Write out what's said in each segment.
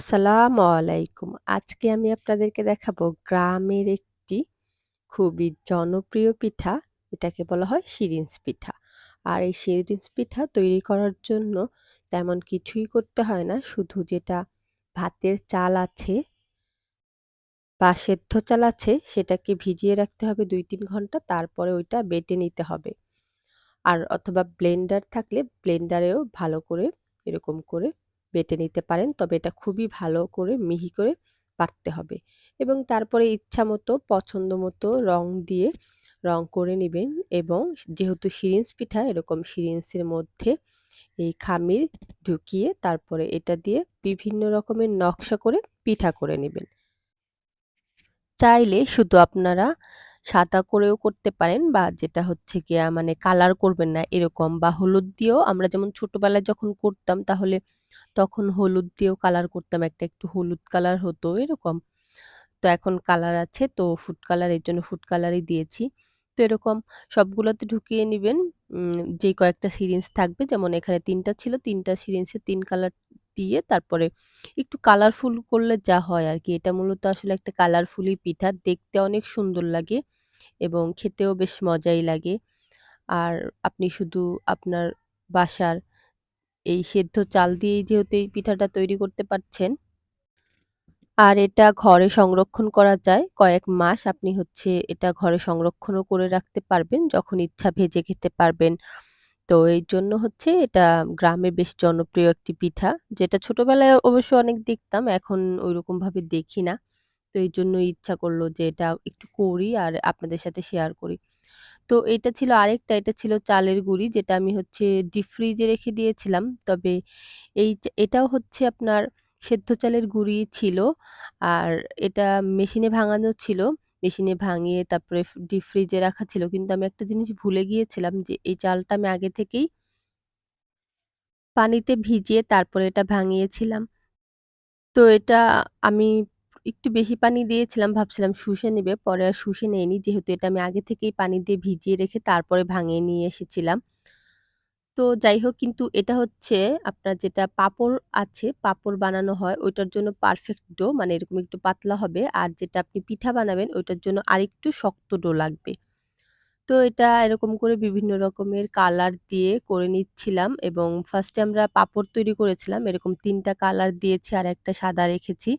আসসালামু আলাইকুম। আজকে আমি আপনাদেরকে দেখাবো গ্রামের একটি খুবই জনপ্রিয় পিঠা। এটাকে বলা হয় শিরিঞ্জ পিঠা। আর এই শিরিঞ্জ পিঠা তৈরি করার জন্য তেমন কিছুই করতে হয় না। শুধু যেটা ভাতের চাল আছে বা সেদ্ধ চাল আছে, সেটাকে ভিজিয়ে রাখতে হবে ২-৩ ঘণ্টা। তারপরে ওইটা বেটে নিতে হবে। আর অথবা ব্লেন্ডার থাকলে ব্লেন্ডারেও ভালো করে এরকম করে বেটে নিতে পারেন। তবে এটা খুবই ভালো করে মিহি করে বাটতে হবে। এবং তারপরে ইচ্ছামতো পছন্দমতো রং দিয়ে রং করে নেবেন এবং যেহেতু শিরিঞ্জ পিঠা, এরকম শিরিঞ্জের মধ্যে এই খামির ঢুকিয়ে তারপরে এটা দিয়ে বিভিন্ন রকমের নকশা করে পিঠা করে নেবেন চাইলে শুধু আপনারা সাদা করেও করতে পারেন বা যেটা হচ্ছে গিয়া মানে কালার করবেন না এরকম বা হলুদ দিয়েও আমরা যেমন ছোটবেলায় যখন করতাম তাহলে তখন হলুদ দিয়েও কালার করতাম একটা একটু হলুদ কালার হতো এরকম। তো এখন কালার আছে তো ফুড কালারের জন্য ফুড কালারই দিয়েছি। তো এরকম সবগুলোতে ঢুকিয়ে নিবেন। যে কয়েকটা সিরিঞ্জ থাকবে যেমন এখানে ৩ টা ছিল তিনটা সিরিঞ্জে তিন কালার দিয়ে তারপরে একটু কালারফুল করলে যা হয় আর কি এটা মূলত আসলে একটা কালারফুলই পিঠা। দেখতে অনেক সুন্দর লাগে এবং খেতেও বেশ মজাই লাগে। আর আপনি শুধু আপনার বাসার এই সেদ্ধ চাল দিয়েই যেহেতু এই পিঠাটা তৈরি করতে পারছেন আর এটা ঘরে সংরক্ষণ করা যায়। কয়েক মাস আপনি হচ্ছে এটা ঘরে সংরক্ষণও করে রাখতে পারবেন। যখন ইচ্ছা ভেজে খেতে পারবেন। তো এই জন্য হচ্ছে এটা গ্রামে বেশ জনপ্রিয় একটি পিঠা। যেটা ছোটবেলায় অবশ্য অনেক দেখতাম। এখন ঐরকমভাবে দেখি না। তো এইজন্যই ইচ্ছা করল যে এটা একটু করি আর আপনাদের সাথে শেয়ার করি। তো এটা ছিল আরেকটা, এটা ছিল চালের গুঁড়ি যেটা আমি হচ্ছে ডিপ ফ্রিজে রেখে দিয়েছিলাম। তবে এই এটাও হচ্ছে আপনার সেদ্ধ চালের গুঁড়ি ছিল। আর এটা মেশিনে ভাঙানো ছিল। মেশিনে ভাঙিয়ে তারপরে ডিপ ফ্রিজে রাখা ছিল। কিন্তু আমি একটা জিনিস ভুলে গিয়েছিলাম যে, এই চালটা আমি আগে থেকেই পানিতে ভিজিয়ে তারপরে এটা ভাঙিয়েছিলাম। তো এটা আমি একটু বেশি পানি দিয়েছিলাম, ভাবছিলাম শুষে নেবে পরে আর শুষে নেয়নি। যেহেতু এটা আমি আগে থেকেই পানি দিয়ে ভিজিয়ে রেখে তারপরে ভাঙিয়ে নিয়ে এসেছিলাম। তো যাই হোক কিন্তু এটা হচ্ছে আপনার যেটা পাঁপড় আছে, পাঁপড় বানানো হয় ওইটার জন্য পারফেক্ট ডো মানে এরকম একটু পাতলা হবে। আর যেটা আপনি পিঠা বানাবেন ওইটার জন্য আরেকটু শক্ত ডো লাগবে। তো এটা এরকম করে বিভিন্ন রকমের কালার দিয়ে করে নিচ্ছিলাম এবং ফার্স্টে আমরা পাঁপড় তৈরি করেছিলাম। এরকম ৩ টা কালার দিয়েছি আর একটা সাদা রেখেছি।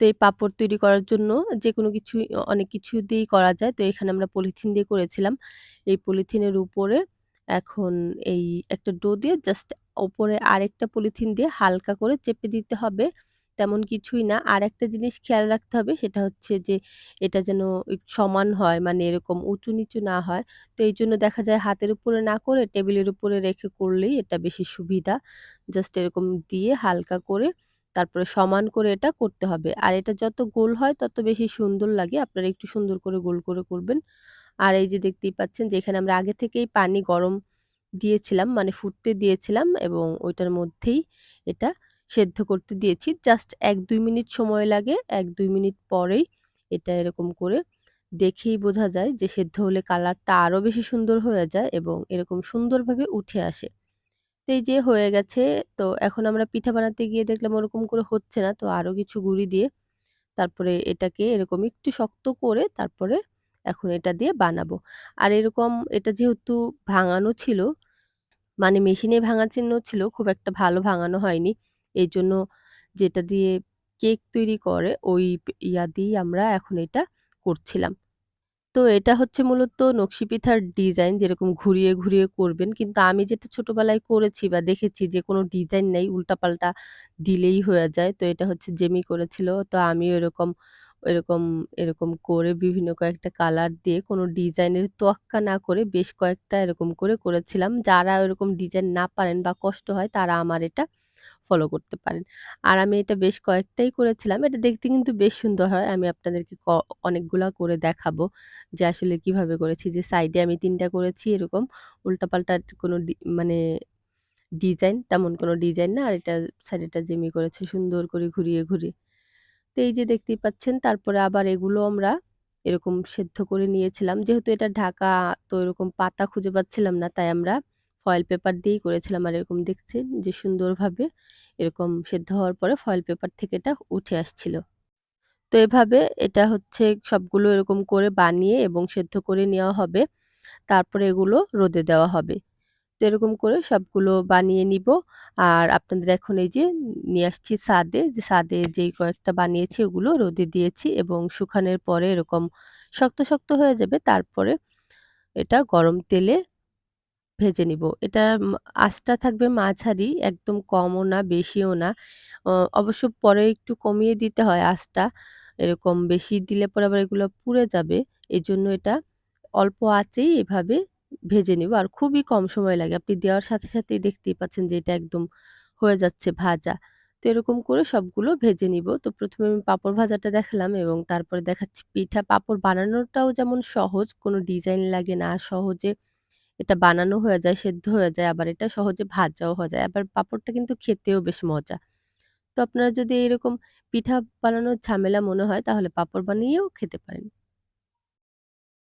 তো এই পাপড় তৈরি করার জন্য যে কোনো কিছু অনেক কিছু দিয়েই করা যায়। তো এখানে আমরা পলিথিন দিয়ে করেছিলাম। এই পলিথিনের উপরে এখন এই একটা ডো দিয়ে জাস্ট ওপরে আরেকটা পলিথিন দিয়ে হালকা করে চেপে দিতে হবে। তেমন কিছুই না। আরেকটা জিনিস খেয়াল রাখতে হবে সেটা হচ্ছে যে এটা যেন সমান হয় মানে এরকম উঁচু-নিচু না হয়। তো এই জন্য দেখা যায় হাতের উপরে না করে টেবিলের উপরে রেখে করলেই এটা বেশি সুবিধা। জাস্ট এরকম দিয়ে হালকা করে তারপরে সমান করে এটা করতে হবে। আর এটা যত গোল হয় তত বেশি সুন্দর লাগে। আপনারা একটু সুন্দর করে গোল করে করবেন। আর এই যে দেখতেই পাচ্ছেন যে এখানে আমরা আগে থেকেই পানি গরম দিয়েছিলাম মানে ফুটতে দিয়েছিলাম এবং ওইটার মধ্যেই এটা সেদ্ধ করতে দিয়েছি। জাস্ট ১-২ মিনিট সময় লাগে। ১-২ মিনিট পরেই এটা এরকম করে দেখেই বোঝা যায় যে সেদ্ধ হলে কালারটা আরও বেশি সুন্দর হয়ে যায় এবং এরকম সুন্দরভাবে উঠে আসে। তো এই যে হয়ে গেছে। তো এখন আমরা পিঠা বানাতে গিয়ে দেখলাম ওরকম করে হচ্ছে না। তো আরও কিছু গুঁড়ি দিয়ে তারপরে এটাকে এরকম একটু শক্ত করে তারপরে এখন এটা দিয়ে বানাবো। আর এরকম এটা যেহেতু ভাঙানো ছিল, মানে মেশিনে ভাঙা চিহ্ন ছিল, খুব একটা ভালো ভাঙানো হয়নি। এই জন্য যেটা দিয়ে কেক তৈরি করে ওই ইয়া দিয়েই আমরা এখন এটা করছিলাম। তো এটা হচ্ছে মূলত নকশি পিঠার ডিজাইন যেরকম ঘুরিয়ে, ঘুরিয়ে করবেন। কিন্তু আমি যেটা ছোটবেলায় করেছি বা দেখেছি যে কোনো ডিজাইন নেই, উল্টাপাল্টা দিলেই হয়ে যায়। তো এটা হচ্ছে জেমি করেছিল। তো আমিও এরকম, এরকম, এরকম করে বিভিন্ন কয়েকটা কালার দিয়ে কোনো ডিজাইনের তোয়াক্কা না করে বেশ কয়েকটা এরকম করে করেছিলাম। যারা ওরকম ডিজাইন না পারেন বা কষ্ট হয় তারা আমার এটা ফলো করতে পারেন। আর আমি এটা বেশ কয়েকটাই করেছিলাম। এটা দেখতে কিন্তু বেশ সুন্দর হয়। আমি আপনাদেরকে অনেকগুলা করে দেখাবো যে আসলে কীভাবে করেছি। যে সাইডে আমি ৩ টা করেছি এরকম উল্টাপাল্টা কোনো মানে ডিজাইন তেমন কোনো ডিজাইন না। আর এটা সাইডেটা জেমি করেছে সুন্দর করে ঘুরিয়ে, ঘুরিয়ে। তো এই যে দেখতেই পাচ্ছেন, তারপরে আবার এগুলো আমরা এরকম সেদ্ধ করে নিয়েছিলাম। যেহেতু এটা ঢাকা, তো এরকম পাতা খুঁজে পাচ্ছিলাম না, তাই আমরা ফয়েল পেপার দিয়েই করেছিলাম। আর এরকম দেখছেন যে সুন্দরভাবে এরকম সেদ্ধ হওয়ার পরে ফয়েল পেপার থেকে এটা উঠে আসছিল। তো এভাবে এটা হচ্ছে সবগুলো এরকম করে বানিয়ে এবং সেদ্ধ করে নেওয়া হবে। তারপরে এগুলো রোদে দেওয়া হবে। এরকম করে সবগুলো বানিয়ে নিব। আর আপনাদের এখন এই যে নিয়ে আসছি ছাদে, যে ছাদে যেই কয়েকটা বানিয়েছি ওগুলো রোদে দিয়েছি এবং শুকানোর পরে এরকম শক্ত, শক্ত হয়ে যাবে। তারপরে এটা গরম তেলে ভেজে নিব। এটা আঁচটা থাকবে মাঝারি, একদম কমও না, বেশিও না। অবশ্য পরে একটু কমিয়ে দিতে হয় আঁচটা। এরকম বেশি দিলে পরে আবার এগুলো পুড়ে যাবে। এজন্য এটা অল্প আঁচেই এভাবে ভেজে নিব। আর খুবই কম সময় লাগে। আপনি দেওয়ার সাথে, সাথেই দেখতেই পাচ্ছেন যে এটা একদম হয়ে যাচ্ছে ভাজা। তো এরকম করে সবগুলো ভেজে নিব। তো প্রথমে আমি পাপড় ভাজাটা দেখালাম এবং তারপরে দেখাচ্ছি পিঠা। পাঁপড় বানানোটাও যেমন সহজ, কোনো ডিজাইন লাগে না। সহজে এটা বানানো হয়ে যায়, সেদ্ধ হয়ে যায়। আবার এটা সহজে ভাজাও হয়ে যায়। আবার পাঁপড়টা কিন্তু খেতেও বেশ মজা। তো আপনারা যদি এরকম পিঠা বানানোর ঝামেলা মনে হয় তাহলে পাপড় বানিয়েও খেতে পারেন।